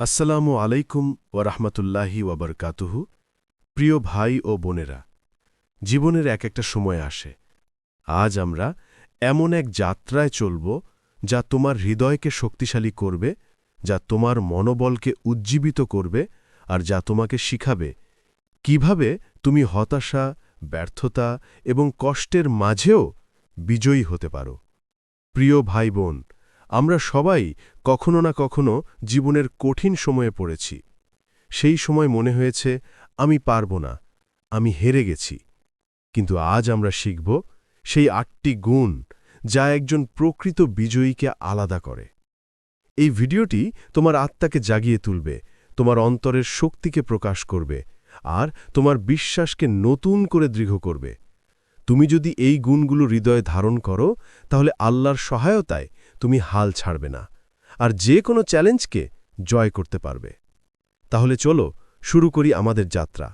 আসসালামু আলাইকুম ওরহমতুল্লাহি ওবরকাতুহু প্রিয় ভাই ও বোনেরা, জীবনের এক একটা সময় আসে। আজ আমরা এমন এক যাত্রায় চলব যা তোমার হৃদয়কে শক্তিশালী করবে, যা তোমার মনোবলকে উজ্জীবিত করবে আর যা তোমাকে শিখাবে কীভাবে তুমি হতাশা, ব্যর্থতা এবং কষ্টের মাঝেও বিজয়ী হতে পারো। প্রিয় ভাই বোন আমরা সবাই কখনো না কখনো জীবনের কঠিন সময়ে পড়েছি। সেই সময় মনে হয়েছে, আমি পারব না, আমি হেরে গেছি। কিন্তু আজ আমরা শিখব, সেই আটটি গুণ যা একজন প্রকৃত বিজয়ীকে আলাদা করে। এই ভিডিওটি তোমার আত্মাকে জাগিয়ে তুলবে, তোমার অন্তরের শক্তিকে প্রকাশ করবে, আর তোমার বিশ্বাসকে নতুন করে দৃঢ় করবে। তুমি যদি এই গুণগুলো হৃদয়ে ধারণ করো, তাহলে আল্লাহর সহায়তায় তুমি হাল ছাড়বে না, আর যে কোনো চ্যালেঞ্জকে জয় করতে পারবে। তাহলে চলো, শুরু করি আমাদের যাত্রা।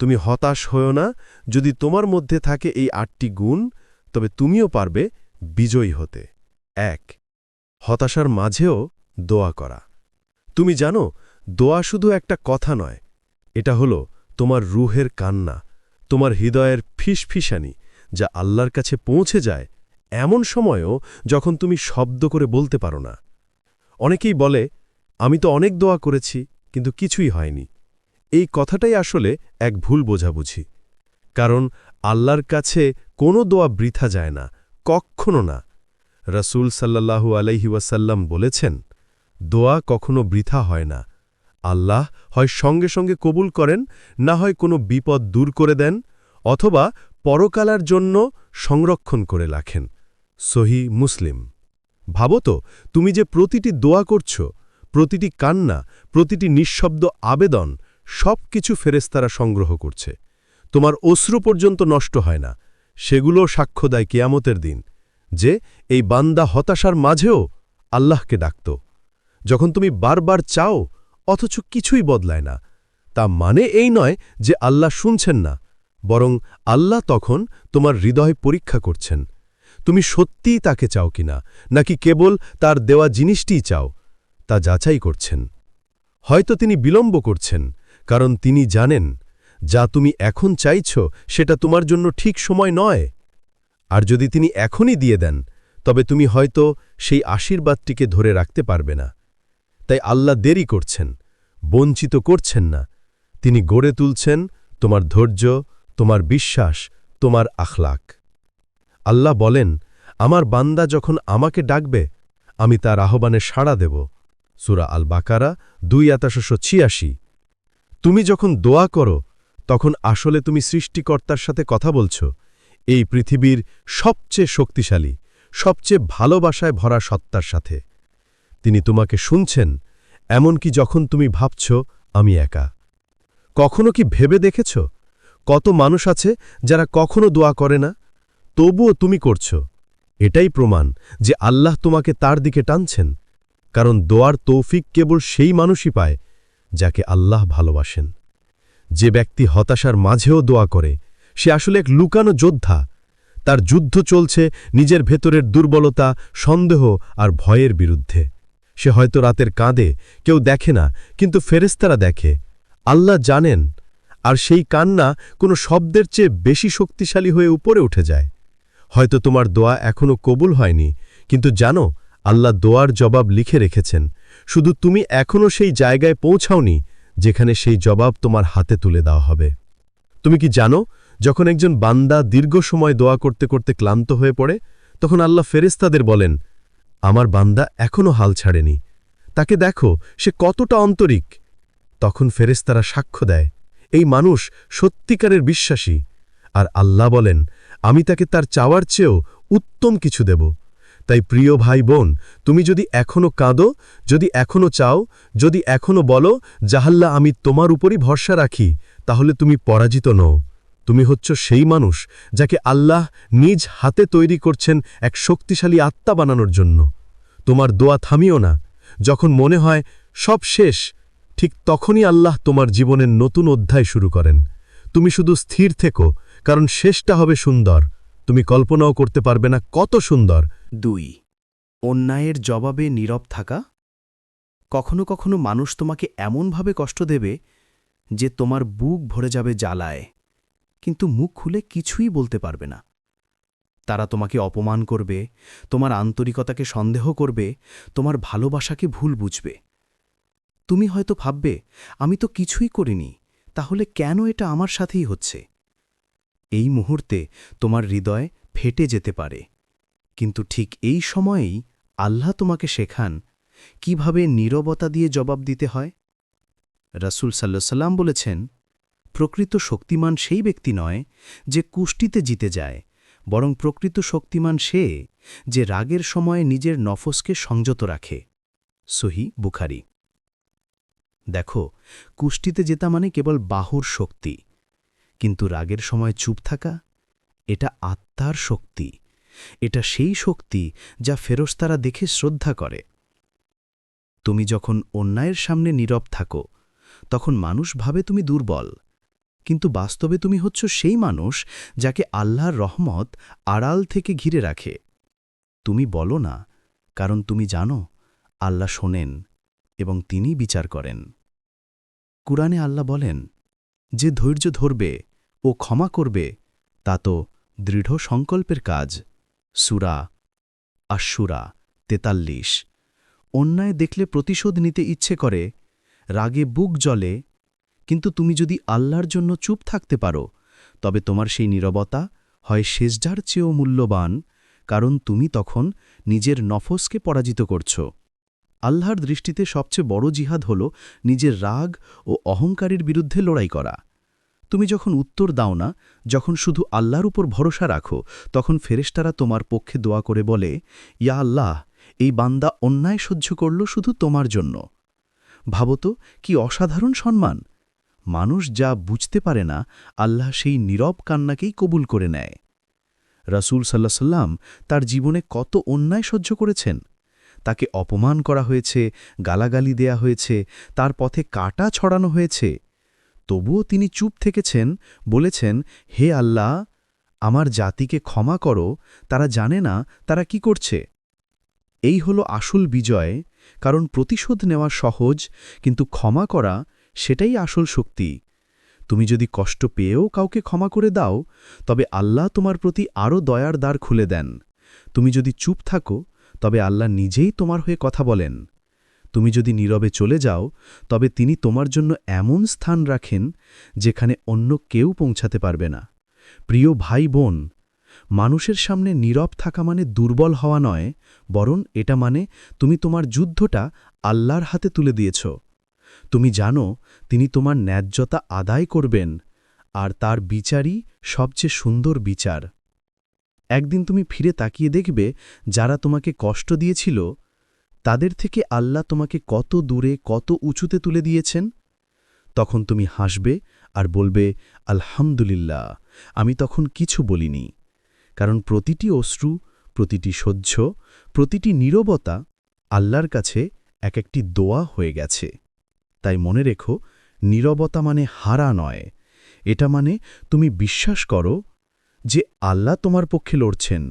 তুমি হতাশ হও না, যদি তোমার মধ্যে থাকে এই আটটি গুণ, তবে তুমিও পারবে বিজয়ী হতে। এক, হতাশার মাঝেও দোয়া করা। তুমি জানো, দোয়া শুধু একটা কথা নয়, এটা হলো তোমার রুহের কান্না, তোমার হৃদয়ের ফিসফিসানি, যা আল্লাহর কাছে পৌঁছে যায় এমন সময়ও যখন তুমি শব্দ করে বলতে পারো না। অনেকেই বলে, আমি তো অনেক দোয়া করেছি, কিন্তু কিছুই হয়নি। এই কথাটাই আসলে এক ভুল বোঝাবুঝি। কারণ আল্লাহর কাছে কোনো দোয়া বৃথা যায় না কক্ষণো না। রসুল সাল্লাল্লাহু আলাইহি ওয়াসাল্লাম বলেছেন, দোয়া কখনো বৃথা হয় না। আল্লাহ হয় সঙ্গে সঙ্গে কবুল করেন, না হয় কোনো বিপদ দূর করে দেন, অথবা পরকালার জন্য সংরক্ষণ করে রাখেন। সহি মুসলিম। ভাবো তো, তুমি যে প্রতিটি দোয়া করছ, প্রতিটি কান্না, প্রতিটি নিঃশব্দ আবেদন সব কিছু ফেরেস্তারা সংগ্রহ করছে। তোমার অশ্রু পর্যন্ত নষ্ট হয় না। সেগুলো সাক্ষ্য দেয় কেয়ামতের দিন, যে এই বান্দা হতাশার মাঝেও আল্লাহকে ডাকত। যখন তুমি বারবার চাও, অথচ কিছুই বদলায় না। তা মানে এই নয় যে আল্লাহ শুনছেন না, বরং আল্লাহ তখন তোমার হৃদয় পরীক্ষা করছেন। তুমি সত্যিই তাকে চাও কিনা? নাকি কেবল তার দেওয়া জিনিসটিই চাও? তা যাচাই করছেন। হয়তো তিনি বিলম্ব করছেন, কারণ তিনি জানেন, যা তুমি এখন চাইছ সেটা তোমার জন্য ঠিক সময় নয়। আর যদি তিনি এখনই দিয়ে দেন, তবে তুমি হয়তো সেই আশীর্বাদটিকে ধরে রাখতে পারবে না। তাই আল্লাহ দেরি করছেন, বঞ্চিত করছেন না। তিনি গড়ে তুলছেন তোমার ধৈর্য, তোমার বিশ্বাস, তোমার আখলাক আল্লাহ বলেন, আমার বান্দা যখন আমাকে ডাকবে, আমি তার আহ্বানে সাড়া দেব। সুরা আল বাকারা দুই আতাশশো ছিয়াশি। তুমি যখন দোয়া করো, তখন আসলে তুমি সৃষ্টিকর্তার সাথে কথা বলছ। এই পৃথিবীর সবচেয়ে শক্তিশালী, সবচেয়ে ভালোবাসায় ভরা সত্তার সাথে। তিনি তোমাকে শুনছেন, এমনকি যখন তুমি ভাবছ, আমি একা। কখনো কি ভেবে দেখেছ? কত মানুষ আছে যারা কখনো দোয়া করে না? তবুও তুমি করছ। এটাই প্রমাণ যে আল্লাহ তোমাকে তার দিকে টানছেন, কারণ দোয়ার তৌফিক কেবল সেই মানুষই পায় যাকে আল্লাহ ভালোবাসেন। যে ব্যক্তি হতাশার মাঝেও দোয়া করে, সে আসলে এক লুকানো যোদ্ধা। তার যুদ্ধ চলছে নিজের ভেতরের দুর্বলতা, সন্দেহ আর ভয়ের বিরুদ্ধে। সে হয়তো রাতের কাঁদে, কেউ দেখে না, কিন্তু ফেরেস্তারা দেখে। আল্লাহ জানেন, আর সেই কান্না কোনো শব্দের চেয়ে বেশি শক্তিশালী হয়ে উপরে উঠে যায়। হয়তো তোমার দোয়া এখনও কবুল হয়নি। কিন্তু জানো, আল্লাহ দোয়ার জবাব লিখে রেখেছেন। শুধু তুমি এখনও সেই জায়গায় পৌঁছাওনি, যেখানে সেই জবাব তোমার হাতে তুলে দেওয়া হবে। তুমি কি জানো, যখন একজন বান্দা দীর্ঘ সময় দোয়া করতে করতে ক্লান্ত হয়ে পড়ে, তখন আল্লাহ ফেরেস্তাদের বলেন, আমার বান্দা এখনও হাল ছাড়েনি। তাকে দেখো, সে কতটা অন্তরিক তখন ফেরেস্তারা সাক্ষ্য দেয়, এই মানুষ সত্যিকারের বিশ্বাসী। আর আল্লাহ বলেন আমি তাকে তার চাওয়ার চেয়েও উত্তম কিছু দেব। তাই প্রিয় ভাই বোন তুমি যদি এখনও কাঁদো, যদি এখনও চাও, যদি এখনও বলো, জাহাল্লা, আমি তোমার উপরই ভরসা রাখি তাহলে তুমি পরাজিত নও। তুমি হচ্ছ সেই মানুষ যাকে আল্লাহ নিজ হাতে তৈরি করছেন এক শক্তিশালী আত্মা বানানোর জন্য। তোমার দোয়া থামিও না। যখন মনে হয় সব শেষ, ঠিক তখনই আল্লাহ তোমার জীবনের নতুন অধ্যায় শুরু করেন। তুমি শুধু স্থির থেকো কারণ শেষটা হবে সুন্দর। তুমি কল্পনাও করতে পারবে না কত সুন্দর। দুই, অন্যায়ের জবাবে নীরব থাকা। কখনো কখনো মানুষ তোমাকে এমনভাবে কষ্ট দেবে যে তোমার বুক ভরে যাবে জ্বালায়, কিন্তু মুখ খুলে কিছুই বলতে পারবে না। তারা তোমাকে অপমান করবে, তোমার আন্তরিকতাকে সন্দেহ করবে, তোমার ভালোবাসাকে ভুল বুঝবে। তুমি হয়তো ভাববে, আমি তো কিছুই করিনি, তাহলে কেন এটা আমার সাথেই হচ্ছে? এই মুহূর্তে তোমার হৃদয় ফেটে যেতে পারে। কিন্তু ঠিক এই সময়েই আল্লাহ তোমাকে শেখান কীভাবে নীরবতা দিয়ে জবাব দিতে হয়। রাসূল সাল্লাম বলেছেন, প্রকৃত শক্তিমান সেই ব্যক্তি নয় যে কুষ্টিতে জিতে যায়, বরং প্রকৃত শক্তিমান সে যে রাগের সময়ে নিজের নফসকে সংযত রাখে। সহি বুখারি। দেখো, কুষ্টিতে জেতা মানে কেবল বাহুর শক্তি। কিন্তু রাগের সময় চুপ থাকা, এটা আত্মার শক্তি। এটা সেই শক্তি যা ফেরস্তারা দেখে শ্রদ্ধা করে। তুমি যখন অন্যায়ের সামনে নীরব থাকো, তখন মানুষ ভাবে তুমি দুর্বল। কিন্তু বাস্তবে তুমি হচ্ছ সেই মানুষ যাকে আল্লাহর রহমত আড়াল থেকে ঘিরে রাখে। তুমি বলো না, কারণ তুমি জানো, আল্লাহ শোনেন এবং তিনি বিচার করেন। কুরআনে আল্লাহ বলেন যে ধৈর্য ধরবে ও ক্ষমা করবে, তা তো দৃঢ় সংকল্পের কাজ। সুরা আশুরা তেতাল্লিশ। অন্যায় দেখলে প্রতিশোধ নিতে ইচ্ছে করে, রাগে বুক জ্বলে। কিন্তু তুমি যদি আল্লাহর জন্য চুপ থাকতে পারো, তবে তোমার সেই নীরবতা হয় শেষজার চেয়েও মূল্যবান, কারণ তুমি তখন নিজের নফসকে পরাজিত করছ। আল্লাহর দৃষ্টিতে সবচেয়ে বড় জিহাদ হল নিজের রাগ ও অহংকারের বিরুদ্ধে লড়াই করা। তুমি যখন উত্তর দাও না, যখন শুধু আল্লাহর উপর ভরসা রাখো, তখন ফেরেশতারা তোমার পক্ষে দোয়া করে বলে, ইয়া আল্লাহ, এই বান্দা অন্যায় সহ্য করল শুধু তোমার জন্য। ভাবত কি অসাধারণ সম্মান। মানুষ যা বুঝতে পারে না, আল্লাহ সেই নীরব কান্নাকেই কবুল করে নেয়। রাসূল সাল্লাহ সাল্লাম তার জীবনে কত অন্যায় সহ্য করেছেন? তাকে অপমান করা হয়েছে, গালাগালি দেয়া হয়েছে, তার পথে কাটা ছড়ানো হয়েছে। তবুও তিনি চুপ থেকেছেন, বলেছেন, হে আল্লাহ, আমার জাতিকে ক্ষমা করো, তারা জানে না, তারা কি করছে? এই হলো আসল বিজয়, কারণ প্রতিশোধ নেওয়া সহজ, কিন্তু ক্ষমা করা সেটাই আসল শক্তি। তুমি যদি কষ্ট পেয়েও কাউকে ক্ষমা করে দাও, তবে আল্লাহ তোমার প্রতি আরও দয়ার দ্বার খুলে দেন। তুমি যদি চুপ থাকো, তবে আল্লাহ নিজেই তোমার হয়ে কথা বলেন। তুমি যদি নীরবে চলে যাও, তবে তিনি তোমার জন্য এমন স্থান রাখেন যেখানে অন্য কেউ পৌঁছাতে পারবে না। প্রিয় ভাই বোন মানুষের সামনে নীরব থাকা মানে দুর্বল হওয়া নয়, বরং এটা মানে তুমি তোমার যুদ্ধটা আল্লাহর হাতে তুলে দিয়েছ। তুমি জানো, তিনি তোমার ন্যায্যতা আদায় করবেন, আর তার বিচারই সবচেয়ে সুন্দর বিচার। একদিন তুমি ফিরে তাকিয়ে দেখবে যারা তোমাকে কষ্ট দিয়েছিল তাদের থেকে আল্লাহ তোমাকে কত দূরে, কত উঁচুতে তুলে দিয়েছেন? তখন তুমি হাসবে আর বলবে, আলহামদুলিল্লাহ, আমি তখন কিছু বলিনি। কারণ প্রতিটি অশ্রু, প্রতিটি সহ্য, প্রতিটি নীরবতা আল্লাহর কাছে এক একটি দোয়া হয়ে গেছে। তাই মনে রেখো, নীরবতা মানে হারা নয়। এটা মানে তুমি বিশ্বাস করো যে আল্লাহ তোমার পক্ষে লড়ছেন,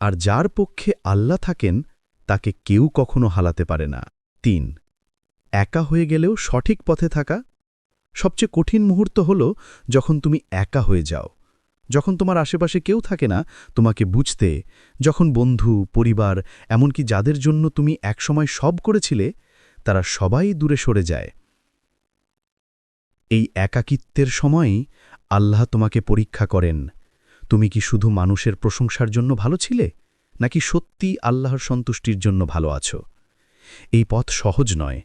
আর যার পক্ষে আল্লাহ থাকেন তাকে কেউ কখনো হালাতে পারে না। তিন, একা হয়ে গেলেও সঠিক পথে থাকা। সবচেয়ে কঠিন মুহূর্ত হল যখন তুমি একা হয়ে যাও। যখন তোমার আশেপাশে কেউ থাকে না, তোমাকে বুঝতে, যখন বন্ধু, পরিবার, এমনকি যাদের জন্য তুমি একসময় সব করেছিলে, তারা সবাই দূরে সরে যায়। এই একাকিত্বের সময়ই আল্লাহ তোমাকে পরীক্ষা করেন। তুমি কি শুধু মানুষের প্রশংসার জন্য ভালো ছিলে? নাকি সত্যি আল্লাহর সন্তুষ্টির জন্য ভালো আছো? এই পথ সহজ নয়।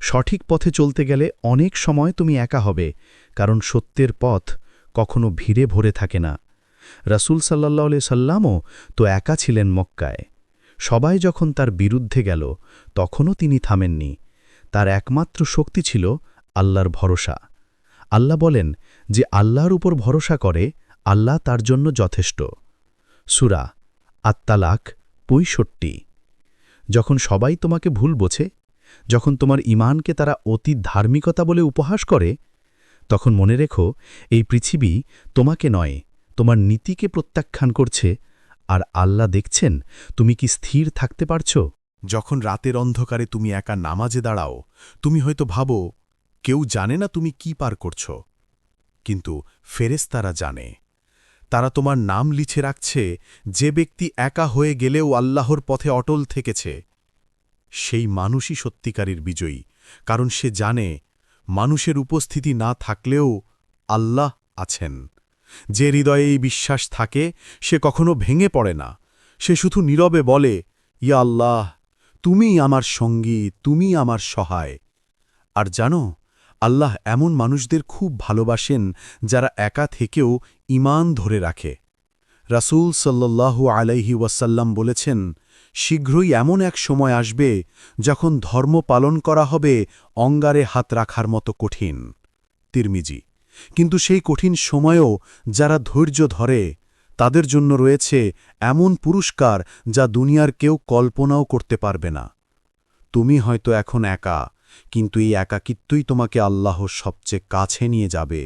সঠিক পথে চলতে গেলে অনেক সময় তুমি একা হবে, কারণ সত্যের পথ কখনো ভিড়ে ভরে থাকে না। রাসূল সাল্লাহ সাল্লামও তো একা ছিলেন মক্কায়। সবাই যখন তার বিরুদ্ধে গেল, তখনও তিনি থামেননি। তার একমাত্র শক্তি ছিল আল্লাহর ভরসা। আল্লাহ বলেন যে, আল্লাহর উপর ভরসা করে, আল্লাহ তার জন্য যথেষ্ট। সুরা আত্মালাক পঁয়ষট্টি। যখন সবাই তোমাকে ভুল বোঝে, যখন তোমার ইমানকে তারা অতি ধার্মিকতা বলে উপহাস করে, তখন মনে রেখো, এই পৃথিবী তোমাকে নয়, তোমার নীতিকে প্রত্যাখ্যান করছে, আর আল্লাহ দেখছেন, তুমি কি স্থির থাকতে পারছ? যখন রাতের অন্ধকারে তুমি একা নামাজে দাঁড়াও, তুমি হয়তো ভাবো, কেউ জানে না তুমি কি পার করছ। কিন্তু ফেরেস্তারা জানে। তারা তোমার নাম লিখে রাখছে, যে ব্যক্তি একা হয়ে গেলেও আল্লাহর পথে অটল থেকেছে। সেই মানুষই সত্যিকারের বিজয়ী, কারণ সে জানে, মানুষের উপস্থিতি না থাকলেও আল্লাহ আছেন। যে হৃদয়ে এই বিশ্বাস থাকে, সে কখনো ভেঙে পড়ে না। সে শুধু নীরবে বলে, ইয়া আল্লাহ তুমি আমার সঙ্গী তুমি আমার সহায়। আর জানো, আল্লাহ এমন মানুষদের খুব ভালোবাসেন, যারা একা থেকেও ইমান ধরে রাখে। রাসূল সাল্লাল্লাহু আলাইহি ওয়াসাল্লাম বলেছেন, শীঘ্রই এমন এক সময় আসবে যখন ধর্ম পালন করা হবে অঙ্গারে হাত রাখার মতো কঠিন। তিরমিজি, কিন্তু সেই কঠিন সময়েও যারা ধৈর্য ধরে, তাদের জন্য রয়েছে এমন পুরস্কার যা দুনিয়ার কেউ কল্পনাও করতে পারবে না। তুমি হয়তো এখন একা, কিন্তু এই একাকিত্বই তোমাকে আল্লাহর সবচেয়ে কাছে নিয়ে যাবে।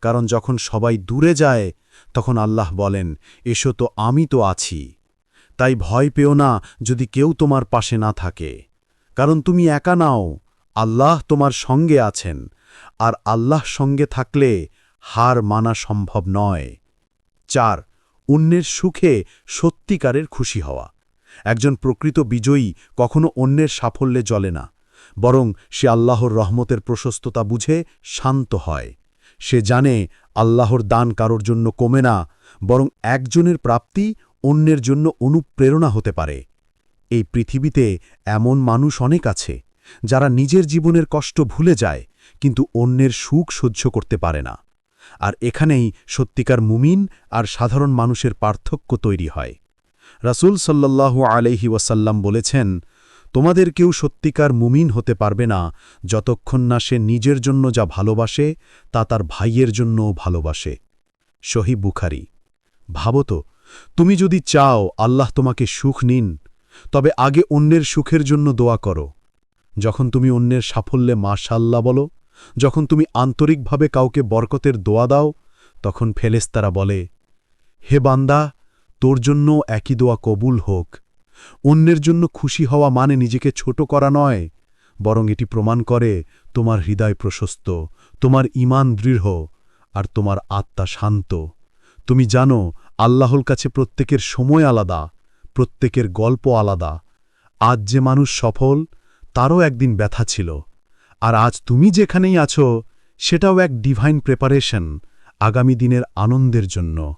কারণ যখন সবাই দূরে যায়, তখন আল্লাহ বলেন, এসো তো আমি তো আছি। তাই ভয় পেও না যদি কেউ তোমার পাশে না থাকে। কারণ তুমি একা নাও, আল্লাহ তোমার সঙ্গে আছেন। আর আল্লাহ সঙ্গে থাকলে হার মানা সম্ভব নয়। চার, অন্যের সুখে সত্যিকারের খুশি হওয়া। একজন প্রকৃত বিজয়ী কখনো অন্যের সাফল্যে জ্বলে না, বরং সে আল্লাহর রহমতের প্রশস্ততা বুঝে শান্ত হয়। সে জানে আল্লাহর দান কারোর জন্য কমে না, বরং একজনের প্রাপ্তি অন্যের জন্য অনুপ্রেরণা হতে পারে। এই পৃথিবীতে এমন মানুষ অনেক আছে, যারা নিজের জীবনের কষ্ট ভুলে যায়, কিন্তু অন্যের সুখ সহ্য করতে পারে না। আর এখানেই সত্যিকার মুমিন আর সাধারণ মানুষের পার্থক্য তৈরি হয়। রাসূল সাল্লাল্লাহু আলাইহি ওয়াসাল্লাম বলেছেন তোমাদের কেউ সত্যিকার মুমিন হতে পারবে না, যতক্ষণ না সে নিজের জন্য যা ভালোবাসে, তা তার ভাইয়ের জন্যও ভালোবাসে। শহী বুখারি। ভাবত তুমি যদি চাও আল্লাহ তোমাকে সুখ নিন, তবে আগে অন্যের সুখের জন্য দোয়া করো। যখন তুমি অন্যের সাফল্যে মাশাল্লাহ বলো, যখন তুমি আন্তরিকভাবে কাউকে বরকতের দোয়া দাও, তখন ফেলেস্তারা বলে, হে বান্দা, তোর জন্য একই দোয়া কবুল হোক। অন্যের জন্য খুশি হওয়া মানে নিজেকে ছোট করা নয়, বরং এটি প্রমাণ করে তোমার হৃদয় প্রশস্ত, তোমার ইমান দৃঢ়, আর তোমার আত্মা শান্ত। তুমি জানো, আল্লাহর কাছে প্রত্যেকের সময় আলাদা, প্রত্যেকের গল্প আলাদা। আজ যে মানুষ সফল, তারও একদিন ব্যথা ছিল। আর আজ তুমি যেখানেই আছো, সেটাও এক ডিভাইন প্রেপারেশন আগামী দিনের আনন্দের জন্য।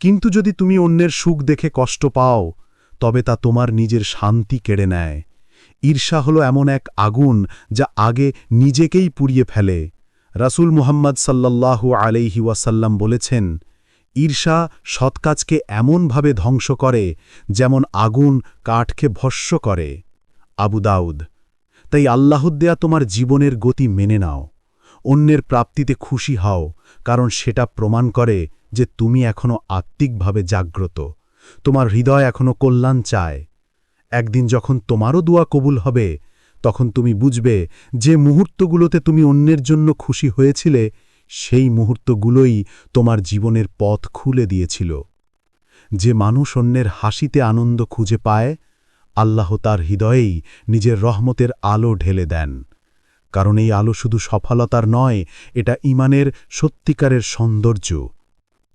কিন্তু যদি তুমি অন্যের সুখ দেখে কষ্ট পাও তবে তা তোমার নিজের শান্তি কেড়ে নেয়। ঈর্ষা হল এমন এক আগুন যা আগে নিজেকেই পুড়িয়ে ফেলে। রাসূল মুহাম্মদ সাল্লাল্লাহু আলাইহি ওয়াসাল্লাম বলেছেন, ঈর্ষা সৎকাজকে এমনভাবে ধ্বংস করে যেমন আগুন কাঠকে ভস্য করে। আবু দাউদ, তাই আল্লাহর দেয়া তোমার জীবনের গতি মেনে নাও। অন্যের প্রাপ্তিতে খুশি হও, কারণ সেটা প্রমাণ করে যে তুমি এখনও আত্মিকভাবে জাগ্রত। তোমার হৃদয় এখনও কল্যাণ চায়। একদিন যখন তোমারও দোয়া কবুল হবে, তখন তুমি বুঝবে যে মুহূর্তগুলোতে তুমি অন্যের জন্য খুশি হয়েছিলে, সেই মুহূর্তগুলোই তোমার জীবনের পথ খুলে দিয়েছিল। যে মানুষ অন্যের হাসিতে আনন্দ খুঁজে পায়, আল্লাহ তার হৃদয়েই নিজের রহমতের আলো ঢেলে দেন। কারণ এই আলো শুধু সফলতার নয়, এটা ইমানের সত্যিকারের সৌন্দর্য।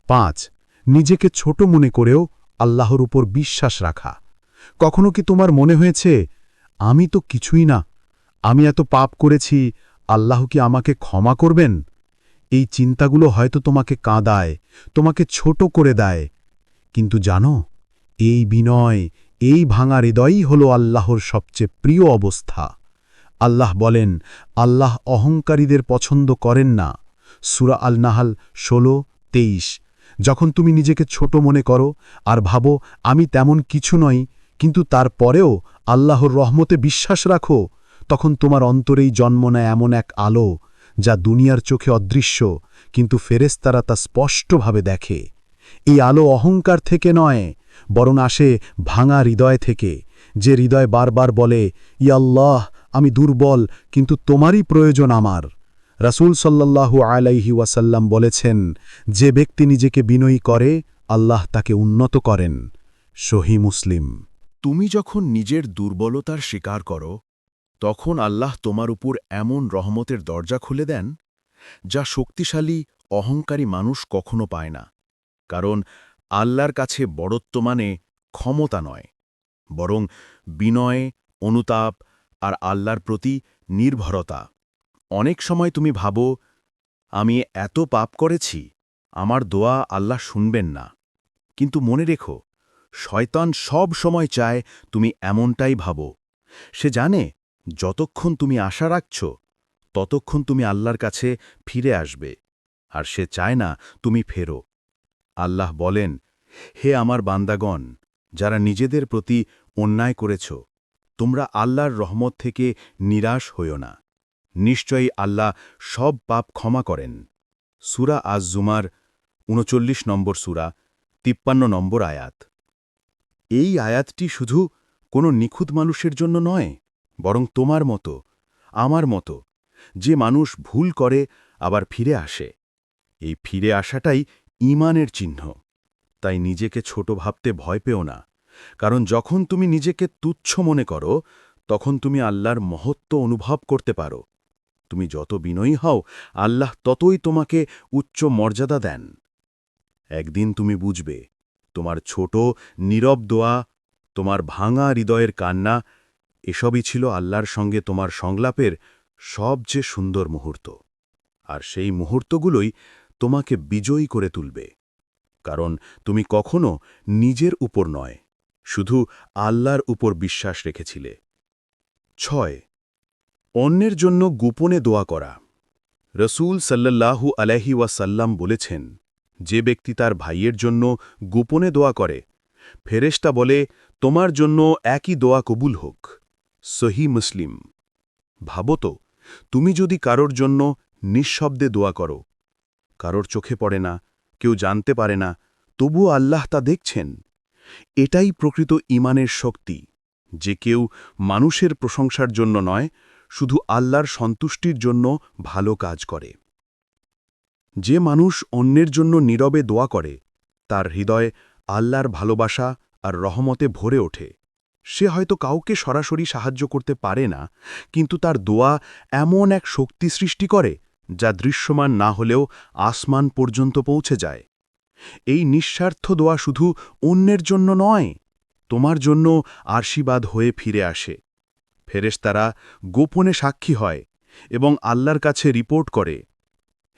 পাঁচ, নিজেকে ছোট মনে করেও আল্লাহর উপর বিশ্বাস রাখা। কখনো কি তোমার মনে হয়েছে, আমি তো কিছুই না, আমি এত পাপ করেছি, আল্লাহ কি আমাকে ক্ষমা করবেন? এই চিন্তাগুলো হয়তো তোমাকে কাঁদায়, তোমাকে ছোট করে দেয়। কিন্তু জানো, এই বিনয়, এই ভাঙা হৃদয়ই হল আল্লাহর সবচেয়ে প্রিয় অবস্থা। আল্লাহ বলেন, আল্লাহ অহংকারীদের পছন্দ করেন না। সুরা আল নাহাল ষোলো, তেইশ। যখন তুমি নিজেকে ছোট মনে করো আর ভাবো, আমি তেমন কিছু নই, কিন্তু তারপরেও আল্লাহর রহমতে বিশ্বাস রাখো, তখন তোমার অন্তরেই জন্ম নেয় এমন এক আলো, যা দুনিয়ার চোখে অদৃশ্য, কিন্তু ফেরেস্তারা তা স্পষ্টভাবে দেখে। এই আলো অহংকার থেকে নয়, বরং আসে ভাঙা হৃদয় থেকে, যে হৃদয় বারবার বলে ইয়াল্লাহ আমি দুর্বল, কিন্তু তোমারই প্রয়োজন আমার। রাসূল সাল্লাল্লাহু আলাইহি ওয়াসাল্লাম বলেছেন, যে ব্যক্তি নিজেকে বিনয়ী করে, আল্লাহ তাকে উন্নত করেন। সহি মুসলিম। তুমি যখন নিজের দুর্বলতার স্বীকার করো, তখন আল্লাহ তোমার উপর এমন রহমতের দরজা খুলে দেন, যা শক্তিশালী, অহংকারী মানুষ কখনো পায় না। কারণ আল্লাহর কাছে বড়ত্ব মানে ক্ষমতা নয়, বরং বিনয়, অনুতাপ আর আল্লাহর প্রতি নির্ভরতা। অনেক সময় তুমি ভাবো, আমি এত পাপ করেছি, আমার দোয়া আল্লাহ শুনবেন না। কিন্তু মনে রেখো, শয়তান সব সময় চায় তুমি এমনটাই ভাবো। সে জানে, যতক্ষণ তুমি আশা রাখছ, ততক্ষণ তুমি আল্লাহর কাছে ফিরে আসবে, আর সে চায় না তুমি ফেরো। আল্লাহ বলেন, হে আমার বান্দাগণ, যারা নিজেদের প্রতি অন্যায় করেছ, তোমরা আল্লাহর রহমত থেকে নিরাশ হইও না। নিশ্চয়ই আল্লাহ সব পাপ ক্ষমা করেন। সুরা আজ জুমার উনচল্লিশ নম্বর সুরা, তিপ্পান্ন নম্বর আয়াত। এই আয়াতটি শুধু কোনো নিখুঁত মানুষের জন্য নয়, বরং তোমার মতো, আমার মতো, যে মানুষ ভুল করে আবার ফিরে আসে। এই ফিরে আসাটাই ঈমানের চিহ্ন। তাই নিজেকে ছোট ভাবতে ভয় পেও না, কারণ যখন তুমি নিজেকে তুচ্ছ মনে করো, তখন তুমি আল্লাহর মহত্ব অনুভব করতে পারো। তুমি যত বিনয়ী হও, আল্লাহ ততই তোমাকে উচ্চ মর্যাদা দেন। একদিন তুমি বুঝবে, তোমার ছোট, নীরব দোয়া, তোমার ভাঙা হৃদয়ের কান্না, এসবই ছিল আল্লাহর সঙ্গে তোমার সংলাপের সবচেয়ে সুন্দর মুহূর্ত। আর সেই মুহূর্তগুলোই তোমাকে বিজয়ী করে তুলবে। কারণ তুমি কখনো নিজের উপর নয়, শুধু আল্লাহর উপর বিশ্বাস রেখেছিলে। ছয় অন্যের জন্য গোপনে দোয়া করা। রসুল সাল্লাল্লাহু আলাইহি ওয়াসাল্লাম বলেছেন, যে ব্যক্তি তার ভাইয়ের জন্য গোপনে দোয়া করে, ফেরেশতা বলে, তোমার জন্য একই দোয়া কবুল হোক, সহি মুসলিম। ভাবো তো, তুমি যদি কারোর জন্য নিঃশব্দে দোয়া করো, কারোর চোখে পড়ে না, কেউ জানতে পারে না, তবুও আল্লাহ তা দেখছেন। এটাই প্রকৃত ইমানের শক্তি, যে কেউ মানুষের প্রশংসার জন্য নয় শুধু আল্লাহর সন্তুষ্টির জন্য ভালো কাজ করে। যে মানুষ অন্যের জন্য নীরবে দোয়া করে, তার হৃদয় আল্লাহর ভালোবাসা আর রহমতে ভরে ওঠে। সে হয়তো কাউকে সরাসরি সাহায্য করতে পারে না, কিন্তু তার দোয়া এমন এক শক্তি সৃষ্টি করে, যা দৃশ্যমান না হলেও আসমান পর্যন্ত পৌঁছে যায়। এই নিঃস্বার্থ দোয়া শুধু অন্যের জন্য নয়, তোমার জন্য আশীর্বাদ হয়ে ফিরে আসে। ফেরেশতারা গোপনে সাক্ষী হয় এবং আল্লাহর কাছে রিপোর্ট করে,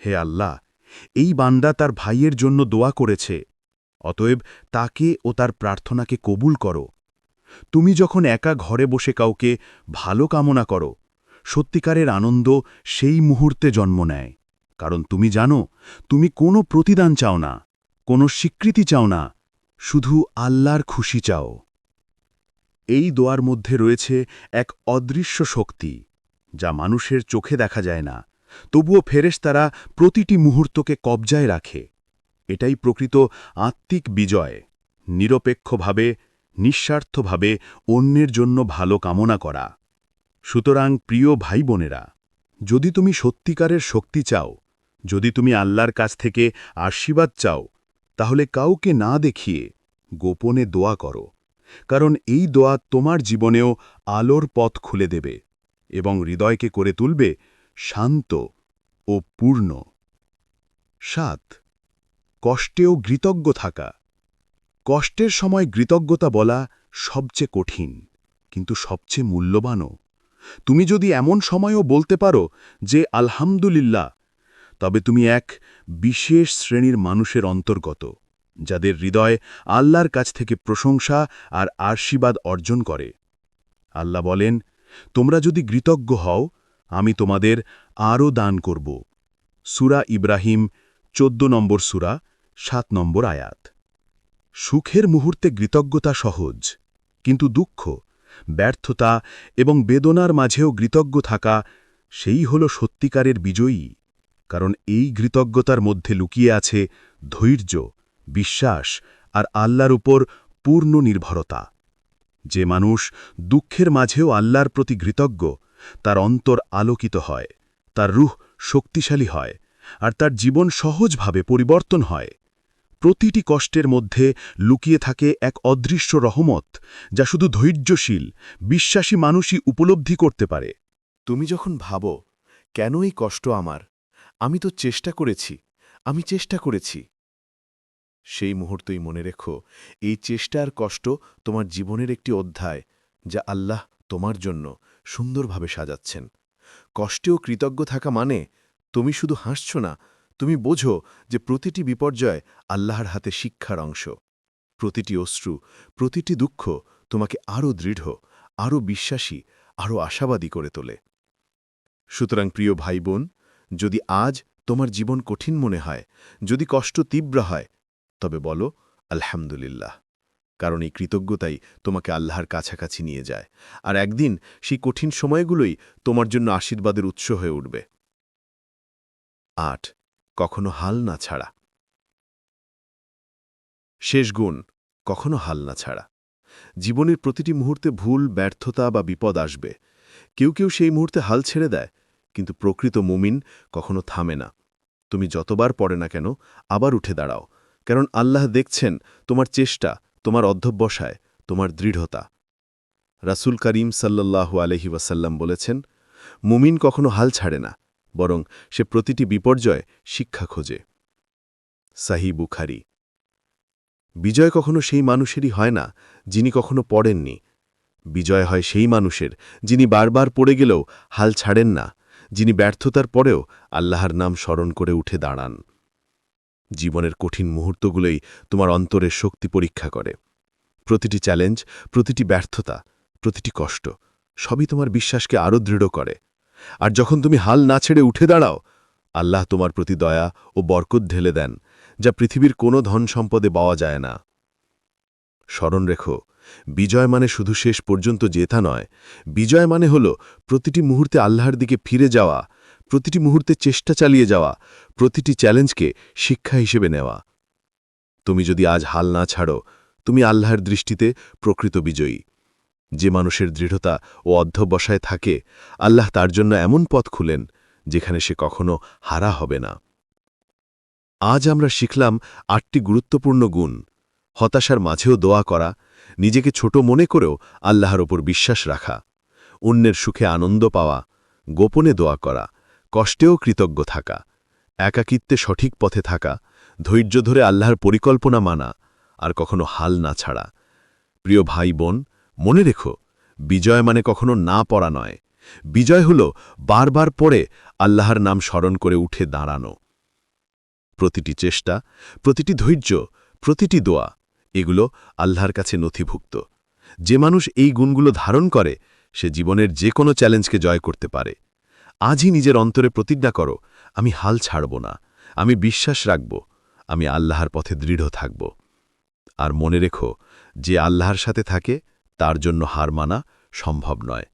হে আল্লাহ, এই বান্দা তার ভাইয়ের জন্য দোয়া করেছে, অতএব তাকে ও তার প্রার্থনাকে কবুল করো। তুমি যখন একা ঘরে বসে কাউকে ভালো কামনা করো, সত্যিকারের আনন্দ সেই মুহূর্তে জন্ম নেয়। কারণ তুমি জানো, তুমি কোনো প্রতিদান চাও না, কোনো স্বীকৃতি চাও না, শুধু আল্লাহর খুশি চাও। এই দোয়ার মধ্যে রয়েছে এক অদৃশ্য শক্তি, যা মানুষের চোখে দেখা যায় না। তবুও ফেরেশতারা প্রতিটি মুহূর্তকে কবজায় রাখে। এটাই প্রকৃত আত্মিক বিজয়, নিরপেক্ষভাবে, নিঃস্বার্থভাবে অন্যের জন্য ভালো কামনা করা। সুতরাং প্রিয় ভাই বোনেরা যদি তুমি সত্যিকারের শক্তি চাও, যদি তুমি আল্লাহর কাছ থেকে আশীর্বাদ চাও, তাহলে কাউকে না দেখিয়ে গোপনে দোয়া করো। কারণ এই দোয়া তোমার জীবনেও আলোর পথ খুলে দেবে এবং হৃদয়কে করে তুলবে শান্ত ও পূর্ণ। সাত, কষ্টেও কৃতজ্ঞ থাকা। কষ্টের সময় কৃতজ্ঞতা বলা সবচেয়ে কঠিন, কিন্তু সবচেয়ে মূল্যবানও। তুমি যদি এমন সময়ও বলতে পারো যে, আলহামদুলিল্লাহ তবে তুমি এক বিশেষ শ্রেণির মানুষের অন্তর্গত। যাদের হৃদয় আল্লাহর কাছ থেকে প্রশংসা আর আশীর্বাদ অর্জন করে। আল্লাহ বলেন, তোমরা যদি কৃতজ্ঞ হও, আমি তোমাদের আরও দান করব। সুরা ইব্রাহিম, চোদ্দ নম্বর সুরা, সাত নম্বর আয়াত। সুখের মুহূর্তে কৃতজ্ঞতা সহজ, কিন্তু দুঃখ, ব্যর্থতা এবং বেদনার মাঝেও কৃতজ্ঞ থাকা, সেই হল সত্যিকারের বিজয়ী। কারণ এই কৃতজ্ঞতার মধ্যে লুকিয়ে আছে ধৈর্য বিশ্বাস আর আল্লাহর উপর পূর্ণ নির্ভরতা। যে মানুষ দুঃখের মাঝেও আল্লাহর প্রতি কৃতজ্ঞ, তার অন্তর আলোকিত হয়, তার রুহ শক্তিশালী হয়, আর তার জীবন সহজভাবে পরিবর্তন হয়। প্রতিটি কষ্টের মধ্যে লুকিয়ে থাকে এক অদৃশ্য রহমত, যা শুধু ধৈর্যশীল, বিশ্বাসী মানুষই উপলব্ধি করতে পারে। তুমি যখন ভাবো, কেন এই কষ্ট আমার? আমি তো চেষ্টা করেছি, আমি চেষ্টা করেছি। সেই মুহূর্তই মনে রেখো, এই চেষ্টা আর কষ্ট তোমার জীবনের একটি অধ্যায়, যা আল্লাহ তোমার জন্য সুন্দরভাবে সাজাচ্ছেন। কষ্টেও কৃতজ্ঞ থাকা মানে তুমি শুধু হাসছ না, তুমি বোঝো যে প্রতিটি বিপর্যয় আল্লাহর হাতে শিক্ষার অংশ। প্রতিটি অশ্রু, প্রতিটি দুঃখ তোমাকে আরও দৃঢ়, আরও বিশ্বাসী, আরও আশাবাদী করে তোলে। সুতরাং প্রিয় ভাই বোন যদি আজ তোমার জীবন কঠিন মনে হয়, যদি কষ্ট তীব্র হয় তবে বলো, আলহামদুলিল্লাহ। কারণ এই কৃতজ্ঞতাই তোমাকে আল্লাহর কাছাকাছি নিয়ে যায়। আর একদিন সেই কঠিন সময়গুলোই তোমার জন্য আশীর্বাদের উৎস হয়ে উঠবে। আট, কখনো হাল না ছাড়া। শেষ গুণ, কখনো হাল না ছাড়া। জীবনের প্রতিটি মুহূর্তে ভুল, ব্যর্থতা বা বিপদ আসবে। কেউ কেউ সেই মুহূর্তে হাল ছেড়ে দেয়, কিন্তু প্রকৃত মুমিন কখনো থামে না। তুমি যতবার পড়ে না কেন, আবার উঠে দাঁড়াও। কারণ আল্লাহ দেখছেন তোমার চেষ্টা, তোমার অধ্যবসায়, তোমার দৃঢ়তা। রাসূল করিম সাল্লাল্লাহু আলহি ওয়াসাল্লাম বলেছেন, মুমিন কখনো হাল ছাড়ে না, বরং সে প্রতিটি বিপর্যয় শিক্ষা খোঁজে। সাহি বুখারি। বিজয় কখনো সেই মানুষেরই হয় না, যিনি কখনো পড়েননি। বিজয় হয় সেই মানুষের, যিনি বারবার পড়ে গেলেও হাল ছাড়েন না, যিনি ব্যর্থতার পরেও আল্লাহর নাম স্মরণ করে উঠে দাঁড়ান। জীবনের কঠিন মুহূর্তগুলোই তোমার অন্তরের শক্তি পরীক্ষা করে। প্রতিটি চ্যালেঞ্জ প্রতিটি ব্যর্থতা, প্রতিটি কষ্ট, সবই তোমার বিশ্বাসকে আরও দৃঢ় করে। আর যখন তুমি হাল না ছেড়ে উঠে দাঁড়াও, আল্লাহ তোমার প্রতি দয়া ও বরকত ঢেলে দেন, যা পৃথিবীর কোনো ধন সম্পদে পাওয়া যায় না। স্মরণ রেখো, বিজয় মানে শুধু শেষ পর্যন্ত জেতা নয়, বিজয় মানে হল প্রতিটি মুহূর্তে আল্লাহর দিকে ফিরে যাওয়া প্রতিটি মুহূর্তে চেষ্টা চালিয়ে যাওয়া, প্রতিটি চ্যালেঞ্জকে শিক্ষা হিসেবে নেওয়া। তুমি যদি আজ হাল না ছাড়ো, তুমি আল্লাহর দৃষ্টিতে প্রকৃত বিজয়ী। যে মানুষের দৃঢ়তা ও অধ্যবসায় থাকে, আল্লাহ তার জন্য এমন পথ খুলেন যেখানে সে কখনো হারা হবে না। আজ আমরা শিখলাম আটটি গুরুত্বপূর্ণ গুণ, হতাশার মাঝেও দোয়া করা, নিজেকে ছোট মনে করেও আল্লাহর ওপর বিশ্বাস রাখা, অন্যের সুখে আনন্দ পাওয়া, গোপনে দোয়া করা কষ্টেও কৃতজ্ঞ থাকা, একাকিত্বে সঠিক পথে থাকা, ধৈর্য ধরে আল্লাহর পরিকল্পনা মানা, আর কখনো হাল না ছাড়া। প্রিয় ভাই বোন মনে রেখো, বিজয় মানে কখনো না পড়া নয়। বিজয় হল বারবার পড়ে আল্লাহর নাম স্মরণ করে উঠে দাঁড়ানো। প্রতিটি চেষ্টা, প্রতিটি ধৈর্য, প্রতিটি দোয়া, এগুলো আল্লাহর কাছে নথিভুক্ত। যে মানুষ এই গুণগুলো ধারণ করে, সে জীবনের যে কোনো চ্যালেঞ্জকে জয় করতে পারে। আজই নিজের অন্তরে প্রতিজ্ঞা করো, আমি হাল ছাড়ব না, আমি বিশ্বাস রাখব, আমি আল্লাহর পথে দৃঢ় থাকব। আর মনে রেখো, যে আল্লাহর সাথে থাকে, তার জন্য হার মানা সম্ভব নয়।